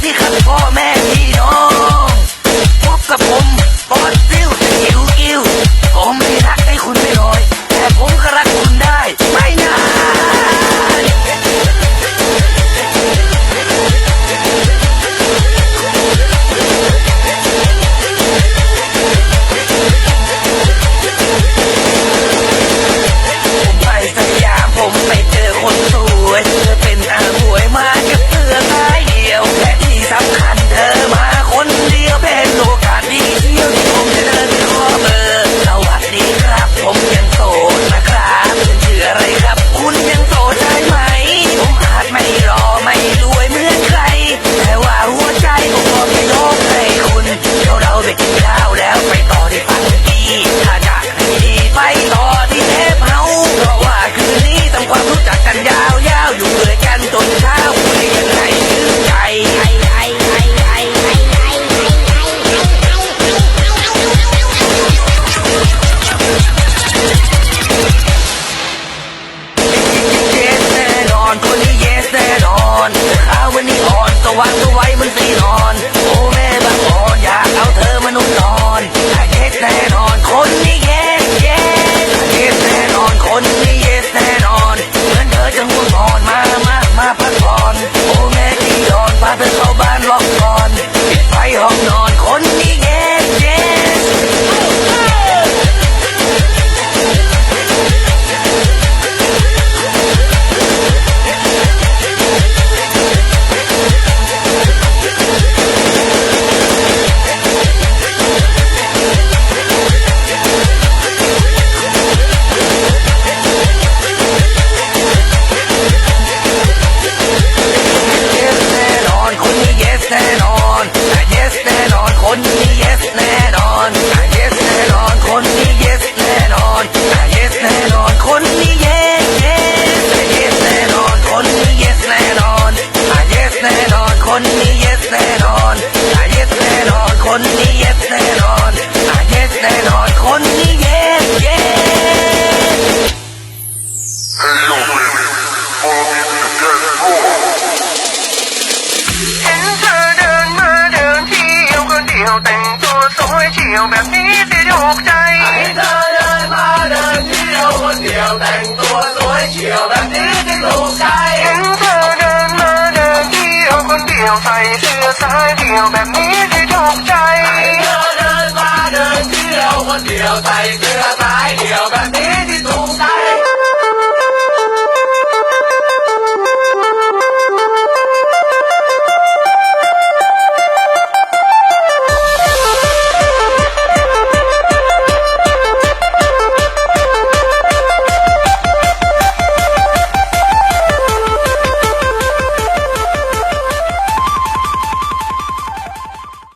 fíjate como me miró. Poco a 네, 야. คนนี้เย็ดแน่นอนอ่เย็ดแน่นอน คนนี้เย็ดแน่นอนอ่เย็ดแน่นอน คนนี้เย็ดเย็ด Hey yo, baby, follow me to the dance floor. เห็นเธอเดินมาเดินเที่ยวคนเดียวแต่งตัวสวยเที่ยวแบบนี้สิถูกใจเธอเดินมาเดินเที่ยวคนเดียวแต่งตัวสวยเฉียวแบบนี้ที่ถูกใจ อสายเดียวแบบนี้ที่ถูกใจเธอเดินมาเดินเที่ยวคนเดียวใส่